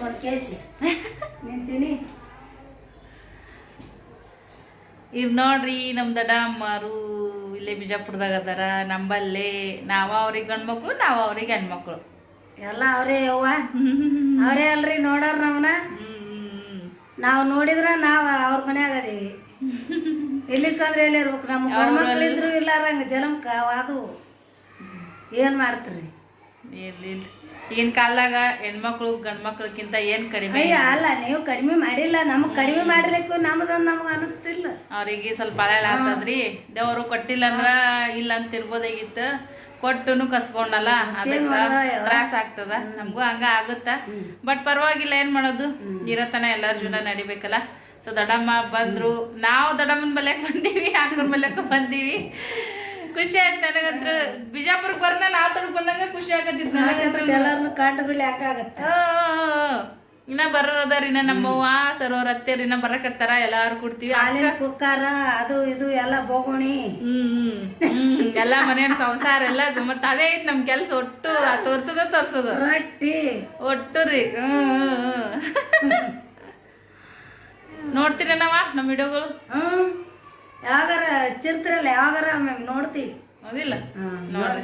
ನೋಡ್ ಕೇಸಿ ನಿಂತೀನಿ. ಇವ್ ನೋಡ್ರಿ ನಮ್ ದಡ ಅಮ್ಮಾರು ಇಲ್ಲೇ ಬಿಜಾಪುರದಾಗ ಅದಾರ ನಂಬಲ್ಲಿ ನಾವ ಅವ್ರಿಗೆ ಗಂಡ್ಮಕ್ಳು ನಾವ ಅವ್ರಿಗೆ ಹೆಣ್ಮಕ್ಳು. ಎಲ್ಲ ಅವರೇ ಯವ್ವ ಅವರೇ ಅಲ್ರಿ ನೋಡಾರ ನಾವ್ನ. ಹ್ಮ್ ನಾವು ನೋಡಿದ್ರ ನಾವು ಅವ್ರ ಮನ್ಯಾಗ ಅದೀವಿ. ಎಲ್ಲಿಕ್ಕಂದ್ರೆ ಎಲ್ಲಿ ಇರ್ಬೇಕು ನಮ್ಮ ಇದ್ರು ಇಲ್ಲಾರಂಗ ಜಲಮ್ಕ ಅದು. ಏನ್ ಮಾಡ್ತೀರಿ? ಈಗಿನ ಕಾಲದಾಗ ಹೆಣ್ಮಕ್ಳು ಗಂಡ್ಮಕ್ಳಕ್ಕಿಂತ ಏನ್ ಕಡಿಮೆ? ಅಯ್ಯ ಅಲ್ಲ ನೀವು ಕಡಿಮೆ ಮಾಡಿಲ್ಲ. ನಮಗ್ ಕಡಿಮೆ ಮಾಡ್ಲಿಕ್ಕೂ ನಮ್ದ ನಮ್ಗ ಅನ್ನಿಸ್ತಿಲ್ಲ ಅವ್ರಿಗೆ ಸ್ವಲ್ಪ ಹಳೆಳ ಆಗ್ತದ್ರಿ. ದೇವರು ಕೊಟ್ಟಿಲ್ಲ ಅಂದ್ರ ಇಲ್ಲ ಅಂತ ಇರ್ಬೋದಾಗಿತ್ತು. ಕೊಟ್ಟುನು ಕಸ್ಕೊಂಡಲ್ಲ ಅದಕ್ಕ ತ್ರಾಸ ಆಗ್ತದ. ನಮಗೂ ಹಂಗ ಆಗುತ್ತ? ಬಟ್ ಪರವಾಗಿಲ್ಲ ಏನ್ ಮಾಡೋದು? ಇರತನ ಎಲ್ಲಾರ ಜೀವನ ನಡಿಬೇಕಲ್ಲ. ಸೊ ದೊಡ್ಡಮ್ಮ ಬಂದ್ರು. ನಾವು ದೊಡ್ಡಮ್ಮನ ಮೇಲೆ ಬಂದೀವಿ ಅಕ್ಕನ ಮೇಲೆ ಬಂದೀವಿ. ಖುಷಿ ಆಯ್ತು ನನಗಂತ್ರ. ಬಿಜಾಪುರಕ್ಕೆ ಬರ್ನ ನಾ ತನಕ ಬಂದಂಗ ಖುಷಿ ಆಗತ್ತಿತ್ತು ನನಗಂತ್ರ. ಎಲ್ಲರನ್ನು ಬಿಳಿ ಯಾಕಾಗತ್ತ ಆ, ಇನ್ನ ಬರೋದಾರ ಇನ್ನ ನಮ್ಮವ್ವ ಸರೋರ್ ಅತ್ತೆಯರ್ ಇನ್ನ ಬರಕತ್ತಾರ ಎಲ್ಲಾರು ಕೊಡ್ತೀವಿ. ಹಾಲಿನ ಕುಕ್ಕಾರ ಅದು ಇದು ಎಲ್ಲ ಬೋಗೋಣಿ. ಹ್ಮ್ ಹ್ಮ್ ಎಲ್ಲಾ ಮನೆಯ ಸಂಸಾರ ಎಲ್ಲ ಮತ್ತ ಅದೇ ಐತ್ ನಮ್ ಕೆಲ್ಸ ಒಟ್ಟು ತೋರ್ಸದ ತೋರ್ಸೋದು. ರೊಟ್ಟಿ. ಒಟ್ಟು ರೀ. ಹ್ಮ್ ನೋಡ್ತೀರೇನವ ನಮ್ಮ ವಿಡಿಯೋಗಳು? ಹ್ಮ್. ಯಾವಾಗಾರ ಚಿರ್ತಿರಲ್ಲ ಯಾವಾಗಾರ ಮ್ಯಾಮ್ ನೋಡ್ತೀವಿ. ಹೌದಿಲ್ಲ? ನೋಡ್ರಿ.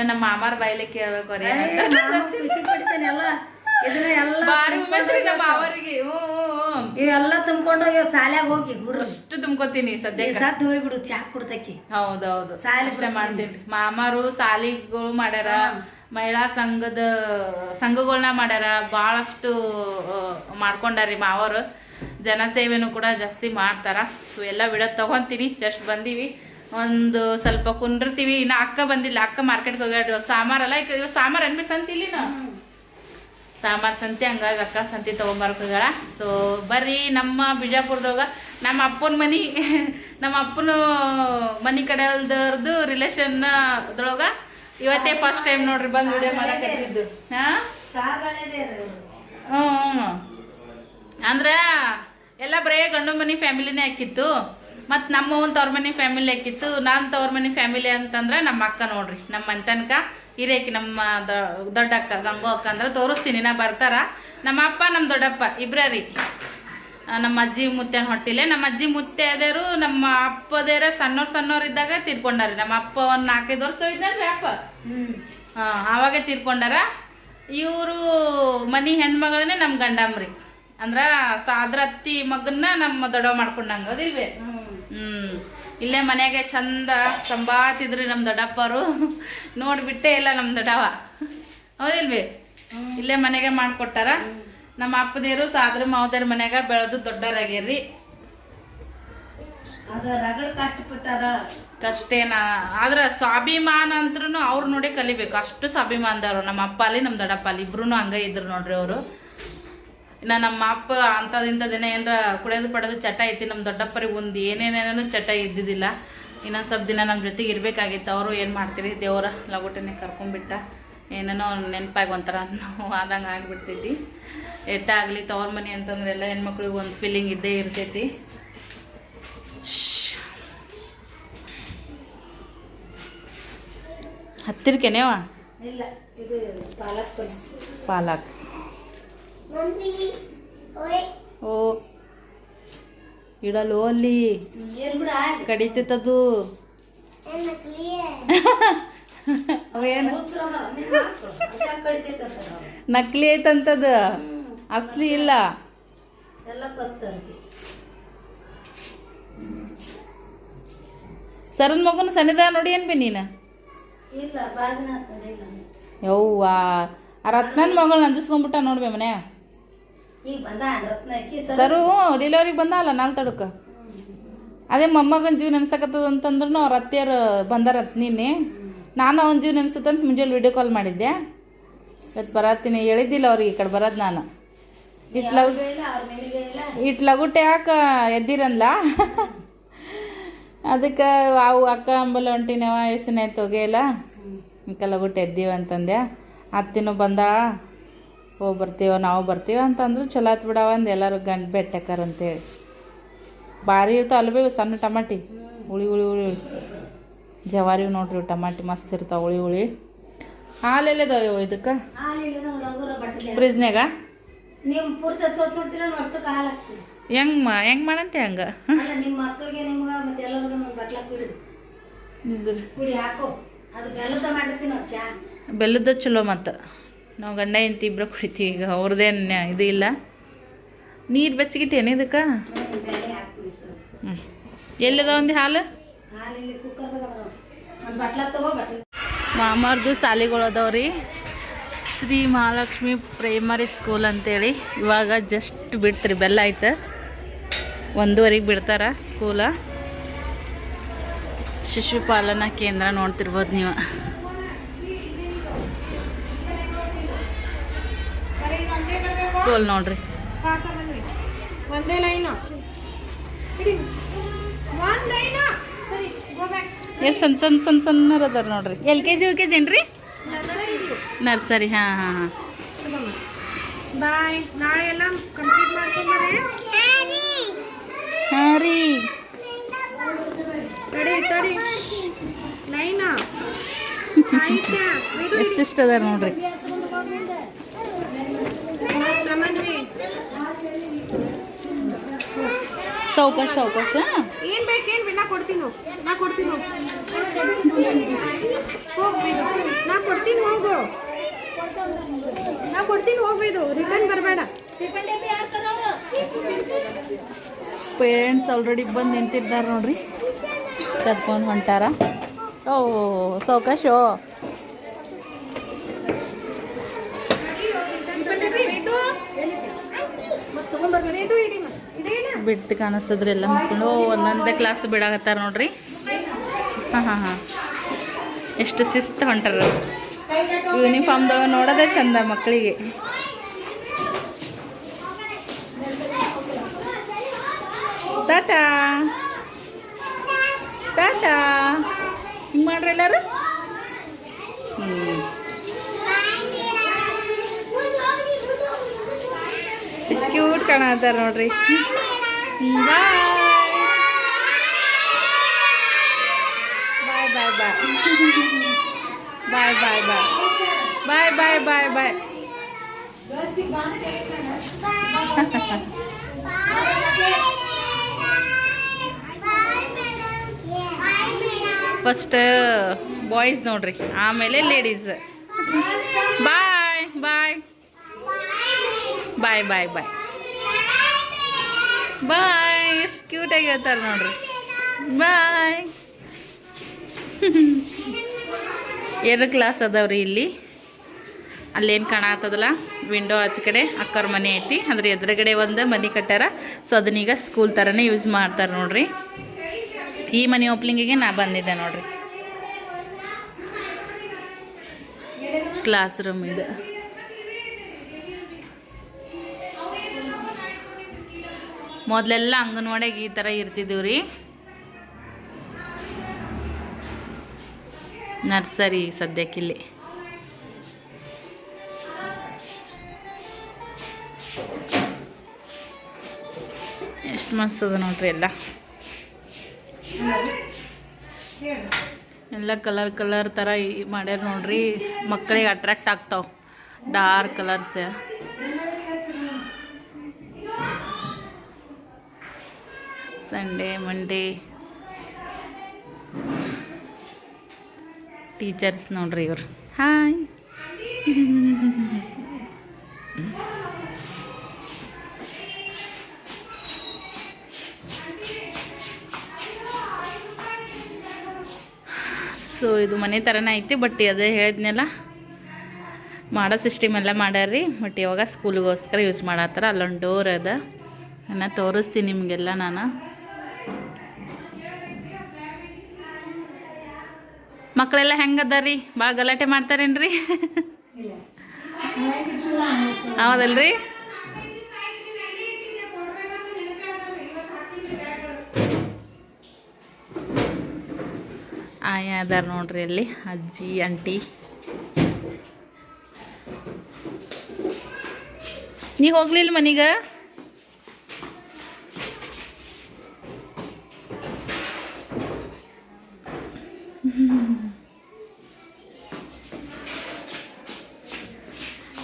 ನಮ್ಮ ಮಾಮಾರ್ ಬಾಯ್ಲಿ ಕೇಳ್ಬೇಕು ರೀ ಖುಷಿ ಪಡ್ತೇನೆ ಎಲ್ಲ ಇದನ್ನ ಎಲ್ಲ ಬಾರಿ ಉಮೇಶ್ರಿ ನಮ್ಮ ಇವೆಲ್ಲ ತುಂಬ್ಕೊಂಡು ಹೋಗಿ ಶಾಲ್ಯಾಗ ಹೋಗಿ ಗುಡ್ರು ಅಷ್ಟು ತುಂಬ್ಕೋತೀನಿ ಸದ್ಯ ಸದ್ದು ಹೋಗ್ಬಿಡು ಚಾ ಕುಡ್ತಕ್ಕಿ ಹೌದೌದು. ಸಾಲಿ ಇಷ್ಟ ಮಾಡ್ತೀನಿ. ಮಾಮಾರು ಸಾಲಿಗಳು ಮಾಡ್ಯಾರ. ಮಹಿಳಾ ಸಂಘದ ಸಂಘಗಳನ್ನ ಮಾಡ್ಯಾರ. ಭಾಳಷ್ಟು ಮಾಡ್ಕೊಂಡಾರಿ ಮಾವರು. ಜನಸೇವೆನೂ ಕೂಡ ಜಾಸ್ತಿ ಮಾಡ್ತಾರ. ಸೊ ಎಲ್ಲ ವಿಡಿಯೋ ತಗೊಂತೀನಿ. ಜಸ್ಟ್ ಬಂದೀವಿ. ಒಂದು ಸ್ವಲ್ಪ ಕುಂಡಿರ್ತೀವಿ ಇನ್ನು ಅಕ್ಕ ಬಂದಿಲ್ಲ. ಅಕ್ಕ ಮಾರ್ಕೆಟ್ಗೆ ಹೋಗ್ಯಾಡ್ರಿ ಸಾಮಾರಲ್ಲ ಈಗ ಸಾಮಾರು ಅನ್ಬಿ ಇಲ್ಲಿನ? ಸಾಮಾರ್ ಸಂತೆ ಹಂಗಾಗಿ ಅಕ್ಕ ಸಂತೆ ತೊಗೊಂಬರಕ್ ಹೋಗ್ಯಾಳ. ಸೊ ಬರ್ರಿ ನಮ್ಮ ಬಿಜಾಪುರದಾಗ ನಮ್ಮ ಅಪ್ಪನ ಮನಿ ನಮ್ಮ ಅಪ್ಪನ ಮನಿ ಕಡೆಯಲ್ದವ್ರದ್ದು ರಿಲೇಷನ್ ಅದ್ರೊಳಗ ಇವತ್ತೇ ಫಸ್ಟ್ ಟೈಮ್ ನೋಡ್ರಿ ಬಂದು ವಿಡಿಯೋ ಮಾಡಕ್ಕೆ ಹ್ಞೂ ಅಂದ್ರೆ ಎಲ್ಲ ಬರೇ ಗಂಡು ಮನೆ ಫ್ಯಾಮಿಲಿನೇ ಹಾಕಿತ್ತು ಮತ್ತು ನಮ್ಮ ತವ್ರ ಮನೆ ಫ್ಯಾಮಿಲಿ ಹಾಕಿತ್ತು ನಾನು ತವ್ರ ಮನೆ ಫ್ಯಾಮಿಲಿ ಅಂತಂದ್ರೆ ನಮ್ಮ ಅಕ್ಕ ನೋಡ್ರಿ. ನಮ್ಮ ಮನೆ ತನಕ ಹಿರೇಕಿ ನಮ್ಮ ದೊಡ್ಡ ಅಕ್ಕ ಗಂಗೋ ಅಕ್ಕ ಅಂದ್ರೆ ತೋರಿಸ್ತೀನಿ. ನಾ ಬರ್ತಾರ. ನಮ್ಮ ಅಪ್ಪ ನಮ್ಮ ದೊಡ್ಡಪ್ಪ ಇಬ್ರರಿ ರೀ. ನಮ್ಮ ಅಜ್ಜಿ ಮುತ್ತೆನ ಹೊಟ್ಟಿಲೆ. ನಮ್ಮ ಅಜ್ಜಿ ಮುತ್ತೆ ಅದೇರು ನಮ್ಮ ಅಪ್ಪದೇರ ಸಣ್ಣವ್ರು ಸಣ್ಣವ್ರು ಇದ್ದಾಗ ತೀರ್ಕೊಂಡಾರ. ನಮ್ಮ ಅಪ್ಪ ಒಂದು ನಾಲ್ಕೈದು ವರ್ಷ ಇದ್ದಲ್ಲಿ ಅಪ್ಪ. ಆವಾಗೇ ಆವಾಗ ತೀರ್ಕೊಂಡಾರ. ಇವರು ಮನಿ ಹೆಣ್ಮಗಳನ್ನೇ ನಮ್ಮ ಗಂಡಮ್ರಿ ಅಂದ್ರ ಸಾದ್ರ ಅತ್ತಿ ಮಗನ್ನ ನಮ್ಮ ದೊಡ್ಡವ ಮಾಡ್ಕೊಂಡಂಗ ಅದಿಲ್ವೇ ಹ್ಮ್. ಇಲ್ಲೇ ಮನೆಗೆ ಚಂದ ಸಂಬಾತಿದ್ರಿ ನಮ್ಮ ದೊಡ್ಡಪ್ಪರು. ನೋಡ್ಬಿಟ್ಟೆ ಇಲ್ಲ ನಮ್ಮ ದೊಡ್ಡವ ಹೌದಿಲ್ವೇ ಇಲ್ಲೇ ಮನೆಗೆ ಮಾಡ್ಕೊಟ್ಟಾರ. ನಮ್ಮ ಅಪ್ಪದೇರು ಸಾದ್ರ ಮಾವದೇರ ಮನೆಯಾಗ ಬೆಳೆದು ದೊಡ್ಡರಾಗ್ಯಾರ್ರಿ. ಕಷ್ಟೇನ? ಆದ್ರೆ ಸ್ವಾಭಿಮಾನ ಅಂದ್ರೂ ಅವ್ರು ನೋಡಿ ಕಲಿಬೇಕು. ಅಷ್ಟು ಸ್ವಾಭಿಮಾನದವ್ರು ನಮ್ಮ ಅಪ್ಪ ಅಲ್ಲಿ ನಮ್ಮ ದೊಡ್ಡಪ್ಪ ಅಲ್ಲಿ ಇಬ್ರು ಹಂಗ ಇದ್ರು ನೋಡ್ರಿ ಅವರು. ಇನ್ನು ನಮ್ಮ ಅಪ್ಪ ಅಂಥದಿಂದ ದಿನ ಏನಾರ ಕುಡಿಯೋದು ಪಡೆದು ಚಟ ಐತಿ ನಮ್ಮ ದೊಡ್ಡಪ್ಪರಿಗೆ ಒಂದು ಏನೇನೇನೂ ಚಟ ಇದ್ದಿದ್ದಿಲ್ಲ. ಇನ್ನೊಂದು ಸ್ವಲ್ಪ ದಿನ ನಮ್ಮ ಜೊತೆಗೆ ಇರಬೇಕಾಗಿತ್ತು ಅವರು ಏನು ಮಾಡ್ತೀರಿ ದೇವರ ಲಗೋಟನೆ ಕರ್ಕೊಂಡ್ಬಿಟ್ಟ. ಏನೇನೋ ನೆನಪಾಗಿ ಒಂಥರ ನೋವು ಆದಂಗೆ ಆಗಿಬಿಡ್ತೈತಿ. ಎಟ್ಟಾಗಲಿ ತವ್ರ ಮನೆ ಅಂತಂದ್ರೆ ಎಲ್ಲ ಹೆಣ್ಮಕ್ಳಿಗೆ ಒಂದು ಫೀಲಿಂಗ್ ಇದ್ದೇ ಇರ್ತೈತಿ. ಹತ್ತಿರಕೇನೇವಾ? ಇಲ್ಲ ಇದು ಪಾಲಕ್ ಪಾಲಕ್. ಓ ಇಡಲು ಅಲ್ಲಿ ಕಡಿತದು ಕಡಿತೈತದು ಅವೇನು ನಕಲಿ ಐತಂತದ ಅಸ್ಲಿ ಇಲ್ಲ. ಸರನ್ ಮಗುನ ಸನಿದ ನೋಡಿ ಏನ್ ಬಿ ನೀನು? ಯವ್ವಾ. ಆ ರತ್ನನ್ ಮಗಳು ನಂದಿಸ್ಕೊಂಡ್ಬಿಟ್ಟ ನೋಡ್ಬೇ ಮನೆ. ಸರ್. ಬಂದ ಅಲ್ಲ ನಾಲ್ ತಡಕ ಅದೇ ಮೊಮ್ಮಗನ ಜೀವ ನೆನ್ಸಕತ್ತದ ಅಂತಂದ್ರೂ ಅವ್ರ ಅತ್ತೆಯರು ಬಂದಾರತ್ ನಿನ್ನೆ. ನಾನು ಅವನ ಜೀವ ನೆನ್ಸುತ್ತಂತ ಮುಂಜಾನೆ ವಿಡಿಯೋ ಕಾಲ್ ಮಾಡಿದ್ದೆ. ಇವತ್ತು ಬರತ್ತೀನಿ ಹೇಳಿದ್ದಿಲ್ಲ ಅವ್ರಿಗೆ ಈ ಕಡೆ ಬರೋದು ನಾನು. ಇಟ್ಲ ಇಲ್ಲ ಇಟ್ಟು ಲಗುಟೆ ಯಾಕ ಎದ್ದಿರಲ್ಲ. ಅದಕ್ಕೆ ಅವು ಅಕ್ಕ ಅಂಬಲ್ಲ ಹೊಂಟಿನವ ದಿನ ಆಯ್ತು ಹೋಗಿಲ್ಲ ಇಂಕ ಲಗುಟೆ ಎದ್ದೀವಿ ಅಂತಂದೆ. ಅತ್ತಿನೂ ಬಂದಾಳ. ಓ ಬರ್ತೀವ ನಾವು ಬರ್ತೀವ ಅಂತಂದ್ರೆ ಚಲೋ ಆತ್ ಬಿಡವ ಅಂದು ಎಲ್ಲರೂ ಗಂಡು ಬೆಟ್ಟಕ್ಕಾರ ಅಂತೇಳಿ. ಭಾರಿ ಇರ್ತಾವೆ ಅಲ್ವೇ ಸಣ್ಣ ಟಮಾಟಿ. ಹುಳಿ ಹುಳಿ ಹುಳಿ ಜವಾರಿ ನೋಡ್ರಿ ಟಮಾಟಿ ಮಸ್ತ್ ಇರ್ತಾವೆ ಹುಳಿ ಹುಳಿ. ಹಾಲೆಲ್ಲದಾವ ಇವು ಇದಕ್ಕೆ? ಫ್ರಿಜ್ನಾಗ ಹೆಂಗ್ ಮಾ ಹೆಂಗೆ ಮಾಡಂತೆ ಹಂಗೆ? ಬೆಲ್ಲದ ಚಲೋ ಮತ್ತು. ನಾವು ಗಂಡ ಹೆಂಡತಿ ಇಬ್ಬರು ಕುಡಿತೀವಿ, ಈಗ ಅವ್ರದ್ದೇನು ಇದು ಇಲ್ಲ. ನೀರು ಬೆಚ್ಚಗಿಟ್ಟೇನು ಇದಕ್ಕೆ? ಹ್ಞೂ ಎಲ್ಲಿದ ಒಂದು ಹಾಲು? ಮಾಮಾರ್ದು ಶಾಲೆಗಳದವ್ರಿ ಶ್ರೀ ಮಹಾಲಕ್ಷ್ಮಿ ಪ್ರೈಮರಿ ಸ್ಕೂಲ್ ಅಂತೇಳಿ. ಇವಾಗ ಜಸ್ಟ್ ಬಿಡ್ತ್ರಿ ಬೆಲ್ಲ ಆಯ್ತು. ಒಂದೂವರೆಗೆ ಬಿಡ್ತಾರ ಸ್ಕೂಲ ಶಿಶುಪಾಲನಾ ಕೇಂದ್ರ ನೋಡ್ತಿರ್ಬೋದು ನೀವು. ಸ್ಕೂಲ್ ನೋಡ್ರಿ. ಒಂದೇ ಲೈನು ಎಷ್ಟು ಸಣ್ಣ ಸಣ್ಣ ಸಣ್ಣ ಸಣ್ಣ ಅದಾರ ನೋಡ್ರಿ. L K G U K G ಏನ್ರಿ? ನರ್ಸರಿ ಹಾಂ ಹಾಂ ಹಾಂ. ಬಾಯ್ ನಾಳೆ ಎಲ್ಲ ಕಂಪ್ಲೀಟ್ ಮಾಡ್ಕೊಂಬರ್ರಿ. ಹಾಂ ರೀ. ತಡಿ ತಡಿ. ಲೈನ ಆಯ್ತಾ ಇದು ಎಷ್ಟೆಷ್ಟು ಅದಾರ ನೋಡ್ರಿ. ಸಾವ್ಕಾಶ ಸಾವುಕಾಶ? ಏನ್ ಬೇಕೇನ್? ನಾ ಕೊಡ್ತೀನಿ ಹೋಗು. ನಾ ಕೊಡ್ತೀನಿ. ಹೋಗ್ಬೇಡ ನಾ ಕೊಡ್ತೀನಿ ಹೋಗು. ನಾ ಕೊಡ್ತೀನಿ ಹೋಗ್ಬಿಡು ರಿಟರ್ನ್ ಬರಬೇಡ. ಪೇರೆಂಟ್ಸ್ ಆಲ್ರೆಡಿ ಬಂದು ನಿಂತಿದ್ದಾರೆ ನೋಡ್ರಿ. ಕದ್ಕೊಂಡು ಹೊಂಟಾರ. ಓ ಸಾವ್ಕಾಶ? ಇದು? ಇಡಿ ಬಿಡ್ತು ಕಾಣಿಸ್ತದ್ರಿ ಎಲ್ಲ ಮಕ್ಕಳು ಒಂದೊಂದೇ ಕ್ಲಾಸ್ ಬಿಡಾಕತ್ತಾರ ನೋಡ್ರಿ. ಹಾಂ ಹಾಂ ಹಾಂ. ಎಷ್ಟು ಶಿಸ್ತು ಹೊಂಟಾರ ಯೂನಿಫಾರ್ಮ್ದೊಳಗೆ ನೋಡೋದೇ ಚಂದ ಮಕ್ಕಳಿಗೆ ಟಾಟಾ ಟಾಟಾ ಹಿಂಗೆ ಮಾಡ್ರಿ ಎಲ್ಲರೂ? ಹ್ಞೂ ಎಷ್ಟು ಕ್ಯೂಟ್ ಕಾಣತ್ತಾರ ನೋಡ್ರಿ. ಬಾಯ್. ಬಾಯ್ ಬಾಯ್ ಬಾಯ್. ಬಾಯ್ ಬಾಯ್ ಬಾಯ್. ಬಾಯ್ ಬಾಯ್ ಬಾಯ್ ಫಸ್ಟ್ ಬಾಯ್ಸ್ ನೋಡ್ರಿ, ಆಮೇಲೆ ಲೇಡೀಸ್ ಬಾಯ್ ಬಾಯ್ ಬಾಯ್ ಬಾಯ್ ಬಾಯ್ ಬಾಯ್ ಎಷ್ಟು ಕ್ಯೂಟಾಗಿ ಹೇಳ್ತಾರೆ ನೋಡ್ರಿ. ಬಾಯ್ ಎರಡು ಕ್ಲಾಸ್ ಅದಾವ್ರಿ ಇಲ್ಲಿ. ಅಲ್ಲೇನು ಕಾಣತ್ತದಲ್ಲ ವಿಂಡೋ ಆಚೆ ಕಡೆ, ಅಕ್ಕವ್ರ ಮನೆ ಐತಿ. ಅಂದ್ರೆ ಎದುರುಗಡೆ ಒಂದು ಮನೆ ಕಟ್ಟಾರ ಸೊ ಅದನ್ನೀಗ ಸ್ಕೂಲ್ ಥರನೇ ಯೂಸ್ ಮಾಡ್ತಾರೆ ನೋಡ್ರಿ. ಈ ಮನೆ ಗೆ ನಾ ಬಂದಿದ್ದೆ ನೋಡ್ರಿ. ಕ್ಲಾಸ್ ರೂಮ್ ಇದು. ಮೊದಲೆಲ್ಲ ಅಂಗನವಾಡಿಯಾಗ ಈ ಥರ ಇರ್ತಿದ್ದೀವಿ ರೀ. ನರ್ಸರಿ ಸದ್ಯಕ್ಕಿಲ್ಲಿ ಎಷ್ಟು ಮಸ್ತ್ ಅದ ನೋಡ್ರಿ ಎಲ್ಲ. ಎಲ್ಲ ಕಲರ್ ಕಲರ್ ಥರ ಮಾಡ್ಯಾರ ನೋಡ್ರಿ. ಮಕ್ಕಳಿಗೆ ಅಟ್ರಾಕ್ಟ್ ಆಗ್ತಾವ. Dark colours Sunday Monday teachers ನೋಡ್ರಿ ಇವ್ರು. ಹಾಯ್ ಸೊ ಇದು ಮನೆ ಥರನೇ ಐತಿ ಬಟ್ ಅದೇ ಹೇಳಿದ್ನಲ್ಲ. ಮಾಡೋ ಸಿಸ್ಟಮ್ ಎಲ್ಲ ಮಾಡ್ಯಾರ್ರಿ ಬಟ್ ಇವಾಗ ಸ್ಕೂಲಿಗೋಸ್ಕರ ಯೂಸ್ ಮಾಡತ್ತಾರ, ಅಲ್ಲೊಂದು ಡೋರ್ ಅದ. ನಾನು ತೋರಿಸ್ತೀನಿ ನಿಮಗೆಲ್ಲ ನಾನು. ಮಕ್ಕಳೆಲ್ಲ ಹೆಂಗದಾರಿ ಭಾಳ ಗಲಾಟೆ ಮಾಡ್ತಾರೇನ್ರಿ? ಹೌದಲ್ರಿ? ಆಯಾ, ಅದಾರ ನೋಡ್ರಿ ಅಲ್ಲಿ ಅಜ್ಜಿ, ಆಂಟಿ. ನೀ ಹೋಗ್ಲಿಲ್ಲ ಮನೀಗ?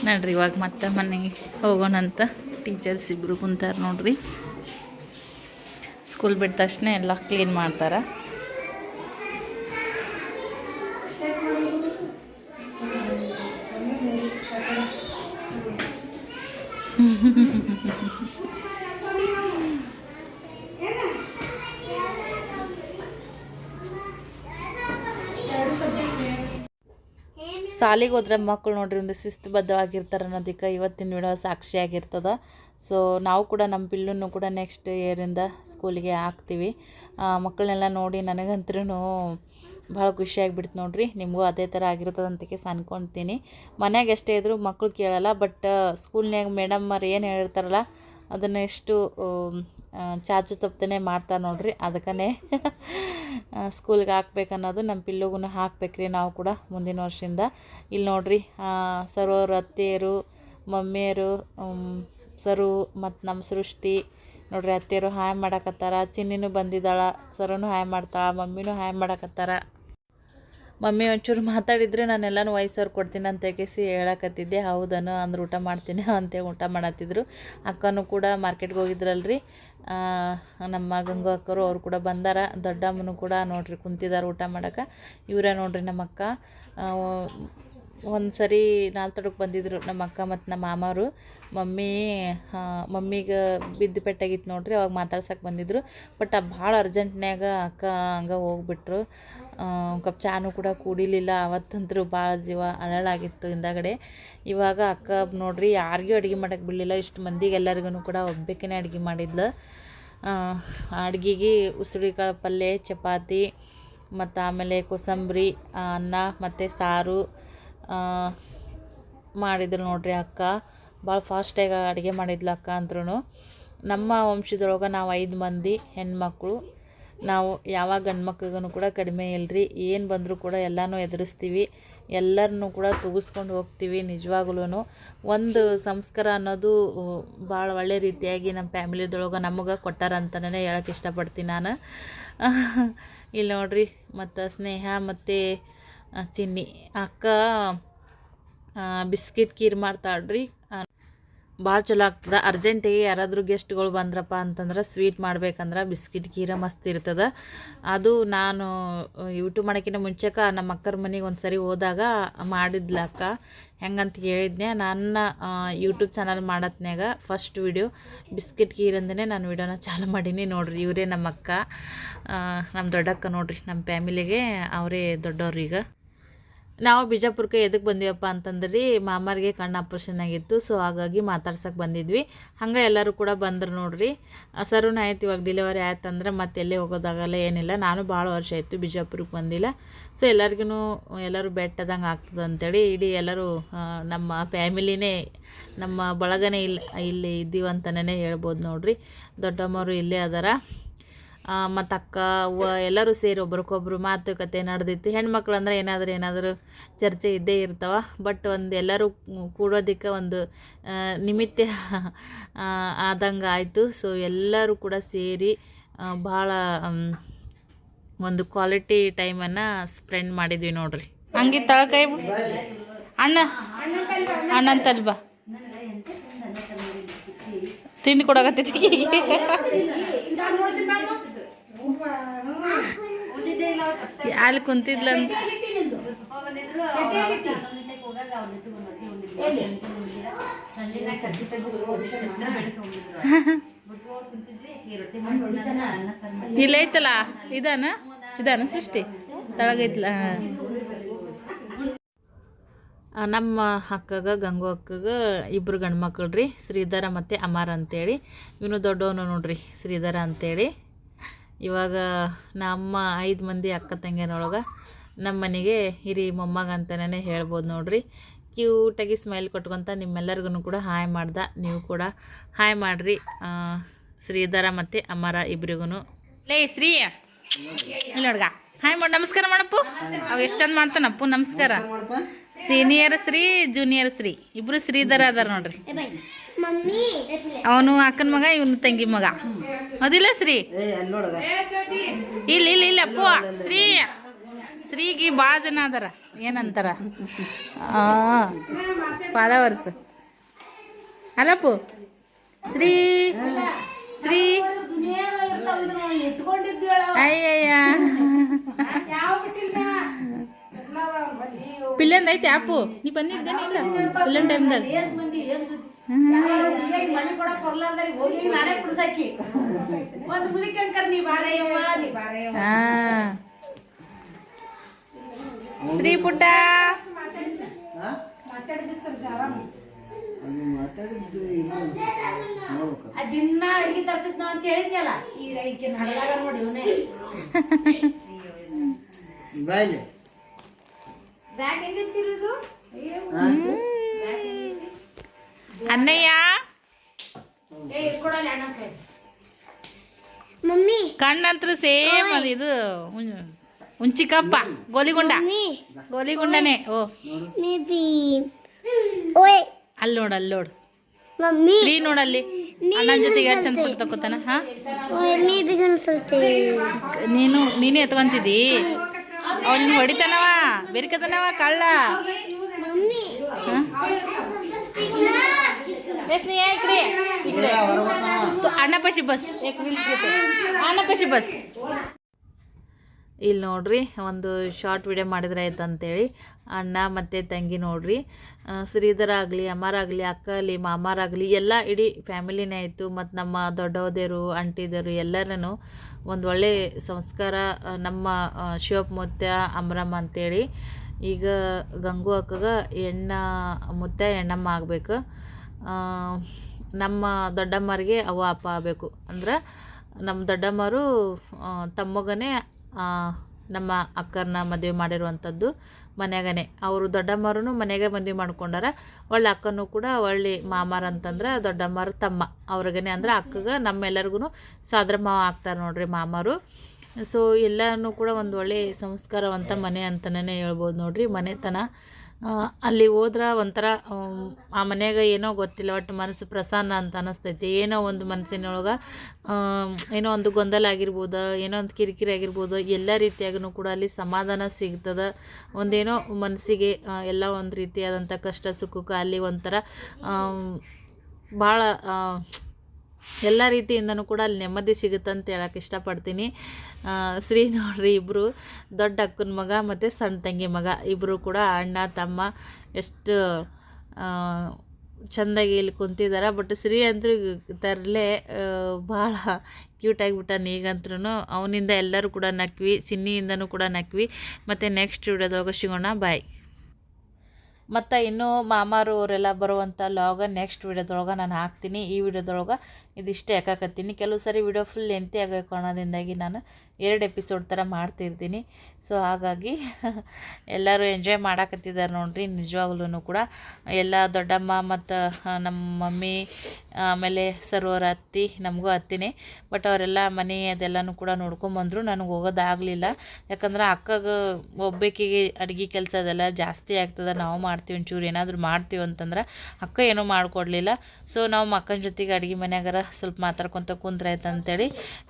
ನೋಡ್ರಿ, ಇವಾಗ ಮತ್ತೆ ಮನೆಗೆ ಹೋಗೋಣಂತ ಟೀಚರ್ಸ್ ಇಬ್ಬರು ಕುಂತಾರೆ ನೋಡ್ರಿ. ಸ್ಕೂಲ್ ಬಿಟ್ಟ ತಕ್ಷಣ ಎಲ್ಲ ಕ್ಲೀನ್ ಮಾಡ್ತಾರೆ. ಸಾಲಿಗೆ ಹೋದ್ರೆ ಮಕ್ಕಳು ನೋಡ್ರಿ ಒಂದು ಶಿಸ್ತುಬದ್ಧವಾಗಿರ್ತಾರೆ ಅನ್ನೋದಕ್ಕೆ ಇವತ್ತಿನ ವಿಡಿಯೋ ಸಾಕ್ಷಿಯಾಗಿರ್ತದೆ ಸೊ ನಾವು ಕೂಡ ನಮ್ಮ ಪಿಲ್ಲನ್ನು ಕೂಡ ನೆಕ್ಸ್ಟ್ ಇಯರಿಂದ ಸ್ಕೂಲಿಗೆ ಹಾಕ್ತೀವಿ. ಮಕ್ಕಳನ್ನೆಲ್ಲ ನೋಡಿ ನನಗಂತೂ ಭಾಳ ಖುಷಿಯಾಗಿಬಿಡ್ತು ನೋಡ್ರಿ. ನಿಮಗೂ ಅದೇ ಥರ ಆಗಿರ್ತದೆ ಅಂತ ಕೇಸ್ ಅನ್ಕೊತೀನಿ ಮನ್ಯಾಗ ಎಷ್ಟೇ ಇದ್ದರೂ ಮಕ್ಕಳು ಕೇಳಲ್ಲ ಬಟ್ ಸ್ಕೂಲ್ನ್ಯಾಗ ಮೇಡಮ್ಮರು ಏನು ಹೇಳಿರ್ತಾರಲ್ಲ ಅದನ್ನು ಎಷ್ಟು ಚಾಚು ತಪ್ಪದೇ ಮಾಡ್ತಾರೆ ನೋಡ್ರಿ ಅದಕ್ಕೇ ಸ್ಕೂಲ್ಗೆ ಹಾಕ್ಬೇಕನ್ನೋದು ನಮ್ಮ ಪಿಲ್ಲುಗೂ ಹಾಕ್ಬೇಕ್ರಿ ನಾವು ಕೂಡ ಮುಂದಿನ ವರ್ಷದಿಂದ ಇಲ್ಲಿ ನೋಡ್ರಿ ಸರೋರ್ ಅತ್ತೆಯರು, ಮಮ್ಮಿಯರು ಸರು ಮತ್ತು ನಮ್ಮ ಸೃಷ್ಟಿ ನೋಡ್ರಿ ಅತ್ತೆಯರು ಹಾಯ್ ಮಾಡಕತ್ತಾರ, ಚಿನ್ನಿನೂ ಬಂದಿದ್ದಾಳ, ಸರನು ಹಾಯ್ ಮಾಡ್ತಾಳ, ಮಮ್ಮಿನೂ ಹಾಯ್ ಮಾಡಕತ್ತಾರ. ಮಮ್ಮಿ ಒಂಚೂರು ಮಾತಾಡಿದ್ರೆ ನಾನೆಲ್ಲನೂ ವಯಸ್ಸವ್ರು ಕೊಡ್ತೀನಿ ಅಂತ ತೆಗೆಸಿ ಹೇಳಕತ್ತಿದ್ದೆ, ಹೌದನು ಅಂದ್ರೆ ಊಟ ಮಾಡ್ತೀನಿ ಅಂತೇಳಿ ಊಟ ಮಾಡತ್ತಿದ್ರು. ಅಕ್ಕನೂ ಕೂಡ ಮಾರ್ಕೆಟ್ಗೆ ಹೋಗಿದ್ರಲ್ರಿ ನಮ್ಮ ಗಂಗು ಅಕ್ಕರು ಅವ್ರು ಕೂಡ ಬಂದಾರ. ದೊಡ್ಡಮ್ಮನು ಕೂಡ ನೋಡ್ರಿ ಕುಂತಿದ್ದಾರೆ ಊಟ ಮಾಡಕ್ಕೆ ಇವರೇ ನೋಡ್ರಿ ನಮ್ಮ ಅಕ್ಕ ಒಂದು ಸರಿ ನಾಲ್ತಡಕ್ಕೆ ಬಂದಿದ್ರು ನಮ್ಮ ಅಕ್ಕ ಮತ್ತು ನಮ್ಮ ಮಾಮರು. ಮಮ್ಮಿ ಮಮ್ಮಿಗೆ ಬಿದ್ದು ಪೆಟ್ಟಾಗಿತ್ತು ನೋಡ್ರಿ, ಅವಾಗ ಮಾತಾಡ್ಸಕ್ಕೆ ಬಂದಿದ್ರು. ಬಟ್ ಭಾಳ ಅರ್ಜೆಂಟ್ನ್ಯಾಗ ಅಕ್ಕ ಹಂಗೆ ಹೋಗ್ಬಿಟ್ರು. ಕಪ್ ಚಾನು ಕೂಡ ಕುಡಿಲಿಲ್ಲ. ಅವತ್ತಂತೂ ಭಾಳ ಜೀವ ಅಲಳಾಗಿತ್ತು ಹಿಂದಾಗಡೆ. ಇವಾಗ ಅಕ್ಕ ನೋಡ್ರಿ, ಯಾರಿಗೂ ಅಡುಗೆ ಮಾಡಕ್ಕೆ ಬಿಡಲಿಲ್ಲ. ಇಷ್ಟು ಮಂದಿಗೆ ಎಲ್ಲರಿಗೂ ಕೂಡ ಒಬ್ಬಾಕಿನೇ ಅಡುಗೆ ಮಾಡಿದ್ಲು. ಅಡ್ಗೆಗೆ ಉಸುಳಿಕಾಳು ಪಲ್ಯ ಚಪಾತಿ, ಮತ್ತು ಆಮೇಲೆ ಕೋಸಂಬರಿ, ಅನ್ನ, ಮತ್ತು ಸಾರು ಮಾಡಿದ್ರು ನೋಡ್ರಿ ಅಕ್ಕ. ಭಾಳ ಫಾಸ್ಟಾಗಿ ಅಡುಗೆ ಮಾಡಿದ್ಲಕ್ಕ ಅಂದ್ರೂ ನಮ್ಮ ವಂಶದೊಳಗೆ ನಾವು ಐದು ಮಂದಿ ಹೆಣ್ಮಕ್ಳು. ನಾವು ಯಾವ ಗಂಡು ಕೂಡ ಕಡಿಮೆ ಇಲ್ಲರಿ ಏನು ಬಂದರೂ ಕೂಡ ಎಲ್ಲನೂ ಎದುರಿಸ್ತೀವಿ. ಎಲ್ಲರನ್ನೂ ಕೂಡ ತುಗಿಸ್ಕೊಂಡು ಹೋಗ್ತೀವಿ ನಿಜವಾಗ್ಲೂ ಒಂದು ಸಂಸ್ಕಾರ ಅನ್ನೋದು ಭಾಳ ಒಳ್ಳೆ ರೀತಿಯಾಗಿ ನಮ್ಮ ಫ್ಯಾಮಿಲಿದೊಳಗೆ ನಮಗೆ ಕೊಟ್ಟಾರಂತನೇ ಹೇಳಕ್ಕೆ ಇಷ್ಟಪಡ್ತೀನಿ ನಾನು. ಇಲ್ಲಿ ನೋಡ್ರಿ, ಮತ್ತು ಸ್ನೇಹ ಮತ್ತು ಚಿನ್ನಿ. ಅಕ್ಕ ಬಿಸ್ಕಿಟ್ ಕೀರ್ ಮಾಡ್ತಾಳ್ರಿ. ಭಾಳ ಚಲೋ ಆಗ್ತದೆ. ಅರ್ಜೆಂಟಿಗೆ ಯಾರಾದರೂ ಗೆಸ್ಟ್ಗಳು ಬಂದ್ರಪ್ಪ ಅಂತಂದ್ರೆ ಸ್ವೀಟ್ ಮಾಡ್ಬೇಕಂದ್ರೆ ಬಿಸ್ಕಿಟ್ ಕೀರ ಮಸ್ತ್ ಇರ್ತದೆ. ಅದು ನಾನು ಯೂಟ್ಯೂಬ್ ಮಾಡೋಕ್ಕಿಂತ ಮುಂಚೆಕ ನಮ್ಮ ಅಕ್ಕರ ಮನೆಗೆ ಒಂದು ಸರಿ ಹೋದಾಗ ಮಾಡಿದ್ಲ ಅಕ್ಕ. ಹೆಂಗಂತ ಹೇಳಿದ್ನೆ ನನ್ನ ಯೂಟ್ಯೂಬ್ ಚಾನಲ್ ಮಾಡತ್ನ್ಯಾಗ ಫಸ್ಟ್ ವಿಡಿಯೋ ಬಿಸ್ಕಿಟ್ ಕೀರಂದೇ ನಾನು ವಿಡಿಯೋನ ಚಾಲು ಮಾಡೀನಿ ನೋಡ್ರಿ. ಇವರೇ ನಮ್ಮ ಅಕ್ಕ ನಮ್ಮ ದೊಡ್ಡಕ್ಕ ನೋಡ್ರಿ, ನಮ್ಮ ಫ್ಯಾಮಿಲಿಗೆ ಅವರೇ ದೊಡ್ಡವ್ರು ಈಗ. ನಾವು ಬಿಜಾಪುರಕ್ಕೆ ಎದಕ್ಕೆ ಬಂದೀವಪ್ಪ ರೀ ಮಾಮಾರಿಗೆ ಕಣ್ಣು ಆಪ್ರೇಷನ್ ಆಗಿತ್ತು ಸೊ ಹಾಗಾಗಿ ಮಾತಾಡ್ಸಕ್ಕೆ ಬಂದಿದ್ವಿ. ಹಂಗೆ ಎಲ್ಲರೂ ಕೂಡ ಬಂದರು ನೋಡ್ರಿ. ಸರುನ ಆಯ್ತು, ಇವಾಗ ಡಿಲಿವರಿ ಆಯ್ತಂದ್ರೆ ಮತ್ತೆ ಎಲ್ಲೇ ಹೋಗೋದಾಗಲ್ಲ ಏನಿಲ್ಲ. ನಾನು ಭಾಳ ವರ್ಷ ಆಯಿತು ಬಿಜಾಪುರಕ್ಕೆ ಬಂದಿಲ್ಲ. ಸೊ ಎಲ್ಲರಿಗೂ ಎಲ್ಲರೂ ಬೆಟ್ಟದಂಗೆ ಆಗ್ತದೆ ಅಂತೇಳಿ ಇಡೀ ಎಲ್ಲರೂ ನಮ್ಮ ಫ್ಯಾಮಿಲಿನೇ, ನಮ್ಮ ಬಳಗನೇ ಇಲ್ಲಿ ಇಲ್ಲಿ ಇದ್ದೀವಂತನೇ ಹೇಳ್ಬೋದು ನೋಡ್ರಿ. ದೊಡ್ಡಮ್ಮವರು ಇಲ್ಲೇ ಅದಾರ. ಮತ್ತು ಅಕ್ಕ ಅವ್ವ ಎಲ್ಲರೂ ಸೇರಿ ಒಬ್ರಿಗೊಬ್ರು ಮಾತುಕತೆ ನಡೆದಿತ್ತು ಹೆಣ್ಮಕ್ಳು ಅಂದ್ರೆ ಏನಾದರೂ ಏನಾದರೂ ಚರ್ಚೆ ಇದ್ದೇ ಇರ್ತಾವ. ಬಟ್ ಒಂದು ಎಲ್ಲರೂ ಕೂಡೋದಕ್ಕೆ ಒಂದು ನಿಮಿತ್ತ ಆದಂಗೆ ಆಯಿತು. ಸೊ ಎಲ್ಲರೂ ಕೂಡ ಸೇರಿ ಭಾಳ ಒಂದು ಕ್ವಾಲಿಟಿ ಟೈಮನ್ನು ಸ್ಪೆಂಡ್ ಮಾಡಿದ್ವಿ ನೋಡ್ರಿ. ಹಂಗೆ ತಳಕೈ ಅಣ್ಣ ಅಣ್ಣಂತಲ್ ಬಾ. ತಿಂಡಿ ಕೊಡಕತ್ತೈತಿ. ಅಲ್ಲಿ ಕುಂತಿದ್ಲ ಇಲ್ಲೈತಲ್ಲ ಇದಾನ? ಇದಾನ ಸೃಷ್ಟಿ? ತಳಗೈತ್ಲ? ಆ, ನಮ್ಮ ಅಕ್ಕಗ ಗಂಗು ಅಕ್ಕಗ ಇಬ್ಬರು ಗಂಡು ಮಕ್ಕಳು ರೀ ಶ್ರೀಧರ ಮತ್ತು ಅಮರ್ ಅಂತೇಳಿ. ಇವನು ದೊಡ್ಡವನು ನೋಡ್ರಿ ಶ್ರೀಧರ ಅಂತೇಳಿ. ಇವಾಗ ನಮ್ಮ ಐದು ಮಂದಿ ಅಕ್ಕ ತಂಗಿಯರೊಳಗೆ ನಮ್ಮ ಮನೆಗೆ ಇರಿ ಮೊಮ್ಮಗ ಅಂತಲೇ ಹೇಳ್ಬೋದು ನೋಡ್ರಿ. ಕ್ಯೂಟಾಗಿ ಸ್ಮೈಲ್ ಕೊಟ್ಕೊತ ನಿಮ್ಮೆಲ್ಲರಿಗೂ ಕೂಡ ಹಾಯ್ ಮಾಡ್ದೆ. ನೀವು ಕೂಡ ಹಾಯ್ ಮಾಡಿರಿ. ಶ್ರೀಧರ ಮತ್ತು ಅಮರ ಇಬ್ರಿಗೂ ಲೇ ಶ್ರೀ! ಇಲ್ಲ ನೋಡ್ಗ. ಹಾಯ್ ಮಾಡಿ ನಮಸ್ಕಾರ ಮಾಡಪ್ಪು. ಅವು ಎಷ್ಟು ಚಂದ ಮಾಡ್ತಾನಪ್ಪು ನಮಸ್ಕಾರ. Senior Shri junior Shri. ಇಬ್ರು ಶ್ರೀಧರ ಅದಾರ ನೋಡ್ರಿ. ಅವನು ಅಕ್ಕನ ಮಗ ಇವನು ತಂಗಿ ಮಗ. ಅದಿಲ್ಲ ಶ್ರೀ? ಇಲ್ಲ ಇಲ್ಲ ಇಲ್ಲ ಅಪ್ಪು. ಶ್ರೀ ಶ್ರೀಗಿ ಭಾಳ ಜನ ಅದಾರ. ಏನಂತಾರ? ಆ ಫಾಲೋವರ್ಸ್ ಅಲ್ಲಪ್ಪು ಶ್ರೀ ಶ್ರೀ. ಅಯ್ಯಯ್ಯ. ಪಿಲ್ಲಂದ ಐತೆ ಅಪ್ಪು. ನೀ ಬಂದಿದ್ದೇನೆ ಇಲ್ಲ? ಪಿಲ್ಲನ್ ಟೈಮ್ದಾಗ. ಮನೆ ಕೊಡಕ್ ಬರ್ಲಾರ್ದಾರಿ ಹೋಗಿ ನಾನೇ ಕುಡ್ಸಾಕಿ ಒಂದ್ ಮುದಿಕಂಕರ್ ಅಂಕರ್ ನೀ ಬಾರಯ್ಯವ್ವ ನೀ ಬಾರಯ್ಯವ್ವ ಹಾ. ಶ್ರೀ ಪುಟ್ಟ. ಆ ದಿನ ಅಡಿಗೆ ತರ್ತಿದ್ ನಾವ್ ಅಂತ ಹೇಳಿದ್ನಲ್ಲ ಈಗ ಈಕಿನ ಹಡಗಾಗ ನೋಡಿ ಇವನೇ. ಬ್ಯಾಗ್ ಹೆಂಗೆ ಚಿರುದು ಅಣ್ಣಯ್ಯ ಏ ಇಟ್ಕೊಡಲ್ಲ ಅಣ್ಣ ಕೈ. ಕಣ್ಣಂತ್ರ ಸೇಮ್ ಅದು ಇದು ಉಂಚಿಕಪ್ಪ ಗೋಲಿಗುಂಡ. ಗೋಲಿಗುಂಡನೆ ಓ. ಅಲ್ಲಿ ನೋಡು ಅಲ್ಲಿ ನೋಡು. ಫ್ರೀ ನೋಡಲ್ಲಿ ಅಣ್ಣನ ಜೊತೆಗೆ ಎಷ್ಟು ಚಂದ ಫೋಟೋ ತಗೋತಾನ ಹಾ? ನೀನು ನೀನೇ ಎತ್ಕೊಂತಿದ್ದಿ? ಅವ ನಿನ್ ಹೊಡಿತಾನವ? ಬೆರಿಕತನವ ಕಳ್ಳ? बेस नहीं है इकडे इकडे तो ಅಣ್ಣಪಶಿ ಬಸ್ ಏಕ್ ರೀಲ್ಸ್ ಅಣ್ಣಪಶಿ ಬಸ್ ಇಲ್ಲಿ ನೋಡ್ರಿ ಒಂದು ಶಾರ್ಟ್ ವಿಡಿಯೋ ಮಾಡಿದ್ರೆ ಆಯ್ತು ಅಂತೇಳಿ ಅಣ್ಣ ಮತ್ತು ತಂಗಿ ನೋಡ್ರಿ ಆ, ಶ್ರೀಧರ ಆಗಲಿ ಅಮ್ಮಾರಾಗಲಿ ಅಕ್ಕ ಆಗಲಿ ಮಾಮಾರಾಗಲಿ ಎಲ್ಲ ಇಡೀ ಫ್ಯಾಮಿಲಿನೇ ಆಯಿತು ಮತ್ತು ನಮ್ಮ ದೊಡ್ಡವದೇರು ಅಂಟಿದರು ಎಲ್ಲರೂ ಒಂದು ಒಳ್ಳೆ ಸಂಸ್ಕಾರ ಆ, ನಮ್ಮ ಆ, ಶಿವಪ್ಪ ಮುತ್ಯ ಅಮ್ರಮ್ಮ ಅಂತೇಳಿ ಈಗ ಗಂಗು ಅಕ್ಕಗ ಹೆಣ್ಣ ಮುತ್ತೆ ಎಣ್ಣಮ್ಮ ಆಗಬೇಕು. ನಮ್ಮ ದೊಡ್ಡಮ್ಮರಿಗೆ ಅವ್ವ, ಅಪ್ಪ ಆಗಬೇಕು. ಅಂದ್ರೆ ನಮ್ಮ ದೊಡ್ಡಮ್ಮರು ತಮ್ಮಗನೇ ನಮ್ಮ ಅಕ್ಕರನ್ನ ಮದುವೆ ಮಾಡಿರುವಂಥದ್ದು ಮನ್ಯಾಗನೆ. ಅವರು ದೊಡ್ಡಮ್ಮರೂ ಮನೆಗೆ ಮದುವೆ ಮಾಡ್ಕೊಂಡಾರ, ಒಳ್ಳೆ ಅಕ್ಕನೂ ಕೂಡ ಒಳ್ಳೆ ಮಾಮಾರ ಅಂತಂದ್ರೆ ದೊಡ್ಡಮ್ಮರು ತಮ್ಮ. ಅವ್ರಿಗನೆ ಅಂದ್ರೆ ಅಕ್ಕಗೆ ನಮ್ಮೆಲ್ಲರಿಗೂ ಸಾದ್ರ ಮಾವ ಆಗ್ತಾರೆ ನೋಡ್ರಿ ಮಾಮಾರು. ಸೊ ಎಲ್ಲನೂ ಕೂಡ ಒಂದು ಒಳ್ಳೆ ಸಂಸ್ಕಾರವಂತ ಮನೆ ಅಂತಲೇ ಹೇಳ್ಬೋದು ನೋಡಿರಿ, ಮನೆತನ. ಅಲ್ಲಿ ಹೋದ್ರೆ ಒಂಥರ ಆ ಮನೆಯಾಗ ಏನೋ ಗೊತ್ತಿಲ್ಲ, ಒಟ್ಟು ಮನಸ್ಸು ಪ್ರಸನ್ನ ಅಂತ ಅನಿಸ್ತೈತಿ. ಏನೋ ಒಂದು ಮನಸ್ಸಿನೊಳಗೆ ಏನೋ ಒಂದು ಗೊಂದಲ ಆಗಿರ್ಬೋದು, ಏನೋ ಒಂದು ಕಿರಿಕಿರಿ ಆಗಿರ್ಬೋದು, ಎಲ್ಲ ರೀತಿಯಾಗೂ ಕೂಡ ಅಲ್ಲಿ ಸಮಾಧಾನ ಸಿಗ್ತದೆ. ಒಂದೇನೋ ಮನಸ್ಸಿಗೆ ಎಲ್ಲ ಒಂದು ರೀತಿಯಾದಂಥ ಕಷ್ಟ ಸುಖಕ್ಕೆ ಅಲ್ಲಿ ಒಂಥರ ಭಾಳ ಎಲ್ಲ ರೀತಿಯಿಂದನೂ ಕೂಡ ಅಲ್ಲಿ ನೆಮ್ಮದಿ ಸಿಗುತ್ತೆ ಅಂತ ಹೇಳಕ್ಕೆ ಇಷ್ಟಪಡ್ತೀನಿ. ಶ್ರೀ ನೋಡ್ರಿ ಇಬ್ಬರು ದೊಡ್ಡ ಅಕ್ಕನ ಮಗ ಮತ್ತು ಸಣ್ಣ ತಂಗಿ ಮಗ. ಇಬ್ಬರು ಕೂಡ ಅಣ್ಣ, ತಮ್ಮ ಎಷ್ಟು ಚೆಂದಾಗಿ ಇಲ್ಲಿ ಕುಂತಿದ್ದಾರೆ ಬಟ್ ಶ್ರೀ ಅಂತೂ ತರಲೆ ಭಾಳ ಕ್ಯೂಟ್ ಆಗಿಬಿಟ್ಟಾನ ಈಗಂತ್ರೂ ಅವನಿಂದ ಎಲ್ಲರೂ ಕೂಡ ನಕ್ವಿ, ಚಿನ್ನಿಯಿಂದನೂ ಕೂಡ ನಕ್ವಿ. ಮತ್ತು ನೆಕ್ಸ್ಟ್ ವಿಡಿಯೋದೊಳಗೆ ಸಿಗೋಣ. ಬಾಯ್ ಮತ್ತು ಇನ್ನೂ ಮಾಮಾರು ಅವರೆಲ್ಲ ಬರುವಂಥ ಲಾಗ ನೆಕ್ಸ್ಟ್ ವಿಡಿಯೋದೊಳಗೆ ನಾನು ಹಾಕ್ತೀನಿ. ಈ ವಿಡಿಯೋದೊಳಗೆ ಇದಿಷ್ಟೇ ಹಾಕಾಕತ್ತೀನಿ ಕೆಲವು ಸರಿ ವಿಡಿಯೋ ಫುಲ್ ಲೆಂತಿ ಆಗಬೇಕು ಕಾರಣದಿಂದಾಗಿ ನಾನು ಎರಡು ಎಪಿಸೋಡ್ ಥರ ಮಾಡ್ತಿರ್ತೀನಿ. ಸೊ ಹಾಗಾಗಿ ಎಲ್ಲರೂ ಎಂಜಾಯ್ ಮಾಡಾಕತ್ತಿದ್ದಾರೆ ನೋಡ್ರಿ ನಿಜವಾಗ್ಲೂ ಕೂಡ. ಎಲ್ಲ ದೊಡ್ಡಮ್ಮ ಮತ್ತು ನಮ್ಮ ಮಮ್ಮಿ, ಆಮೇಲೆ ಸರ್ವರ ಅತ್ತಿ, ನಮಗೂ ಅತ್ತಿನೇ. ಬಟ್ ಅವರೆಲ್ಲ ಮನೆ ಅದೆಲ್ಲನೂ ಕೂಡ ನೋಡ್ಕೊಂಬಂದರು ನನಗೆ ಹೋಗೋದಾಗಲಿಲ್ಲ ಯಾಕಂದ್ರೆ ಅಕ್ಕಗೆ ಒಬ್ಬಾಕಿಗೆ ಅಡುಗೆ ಕೆಲಸ ಅದೆಲ್ಲ ಜಾಸ್ತಿ ಆಗ್ತದೆ. ನಾವು ಮಾಡ್ತೀವಿ ಒಂಚೂರು ಏನಾದರೂ ಮಾಡ್ತೀವಿ ಅಂತಂದ್ರೆ ಅಕ್ಕ ಏನೂ ಮಾಡಿಕೊಡ್ಲಿಲ್ಲ. ಸೊ ನಾವು ಅಕ್ಕನ ಜೊತೆಗೆ ಅಡುಗೆ ಮನೆಯಾಗಾರ ಸ್ವಲ್ಪ ಮಾತಾಡ್ಕೊತ ಕುಂತ್ರಾಯ್ತು ಅಂತೇಳಿ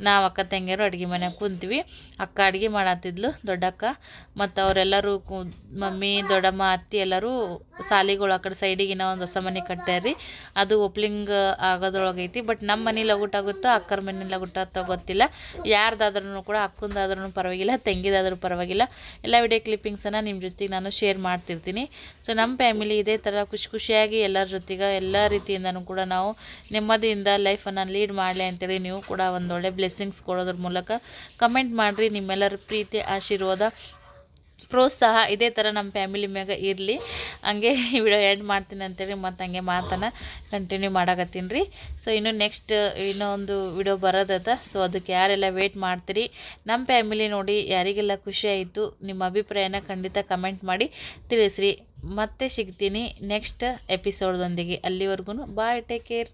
ನಾವು ಅಕ್ಕ ತಂಗಿಯರು ಅಡುಗೆ ಮನ್ಯಾಗ ಕುಂತೀವಿ. ಅಕ್ಕ ಅಡುಗೆ ಮಾಡತ್ತಿದ್ಲು ದೊಡ್ಡಕ್ಕ ಮತ್ತು ಅವರೆಲ್ಲರೂ ಮಮ್ಮಿ ದೊಡ್ಡಮ್ಮ ಅತ್ತಿ ಎಲ್ಲರೂ ಸಾಲಿಗಳು ಆ ಕಡೆ ಸೈಡಿಗಿನ ಒಂದು ಹೊಸ ಮನೆ ಕಟ್ಟ್ಯಾರ್ರಿ ಅದು ಒಪ್ಲಿಂಗ್ ಆಗೋದ್ರೊಳಗೈತಿ. ಬಟ್ ನಮ್ಮ ಮನೆ ಲಗುಟ್ ಆಗುತ್ತೋ, ಅಕ್ಕರ ಮನೆ ಲಗುಟ್ ಆಗುತ್ತೋ ಗೊತ್ತಿಲ್ಲ. ಯಾರ್ದಾದ್ರೂ ಕೂಡ ಅಕ್ಕಂದಾದ್ರೂ ಪರವಾಗಿಲ್ಲ, ತಂಗಿದಾದ್ರೂ ಪರವಾಗಿಲ್ಲ. ಎಲ್ಲ ವಿಡಿಯೋ ಕ್ಲಿಪ್ಪಿಂಗ್ಸನ್ನು ನಿಮ್ಮ ಜೊತೆಗೆ ನಾನು ಶೇರ್ ಮಾಡ್ತಿರ್ತೀನಿ. ಸೊ ನಮ್ಮ ಫ್ಯಾಮಿಲಿ ಇದೇ ಥರ ಖುಷಿ ಖುಷಿಯಾಗಿ ಎಲ್ಲರ ಜೊತೆಗೆ ಎಲ್ಲ ರೀತಿಯಿಂದನೂ ಕೂಡ ನಾವು ನೆಮ್ಮದಿಯಿಂದ ಲೈಫನ್ನು ಲೀಡ್ ಮಾಡಲಿ ಅಂತೇಳಿ ನೀವು ಕೂಡ ಒಂದೊಳ್ಳೆ ಬ್ಲೆಸ್ಸಿಂಗ್ಸ್ ಕೊಡೋದ್ರ ಮೂಲಕ ಕಮೆಂಟ್ ಮಾಡಿರಿ. ನಿಮ್ಮೆಲ್ಲರ ಪ್ರೀತಿ, ಆಶೀರ್ವಾದ ಪ್ರೋತ್ಸಾಹ ಇದೇ ಥರ ನಮ್ಮ ಫ್ಯಾಮಿಲಿ ಮ್ಯಾಗ ಇರಲಿ. ಹಂಗೆ ವಿಡಿಯೋ ಎಂಡ್ ಮಾಡ್ತೀನಿ ಅಂತೇಳಿ ಮತ್ತು ಹಂಗೆ ಮಾತನ್ನು ಕಂಟಿನ್ಯೂ ಮಾಡಾಕತ್ತೀನಿ ರೀ. ಸೊ ಇನ್ನು ನೆಕ್ಸ್ಟ್ ಇನ್ನೊಂದು ವಿಡಿಯೋ ಬರೋದದ. ಸೊ ಅದಕ್ಕೆ ಯಾರೆಲ್ಲ ವೇಟ್ ಮಾಡ್ತೀರಿ, ನಮ್ಮ ಫ್ಯಾಮಿಲಿ ನೋಡಿ ಯಾರಿಗೆಲ್ಲ ಖುಷಿ ಆಯಿತು, ನಿಮ್ಮ ಅಭಿಪ್ರಾಯನ ಖಂಡಿತ ಕಮೆಂಟ್ ಮಾಡಿ ತಿಳಿಸ್ರಿ. ಮತ್ತೆ ಸಿಗ್ತೀನಿ ನೆಕ್ಸ್ಟ್ ಎಪಿಸೋಡ್ದೊಂದಿಗೆ ಅಲ್ಲಿವರೆಗೂ ಬಾಯ್ ಟೇಕ್ ಕೇರ್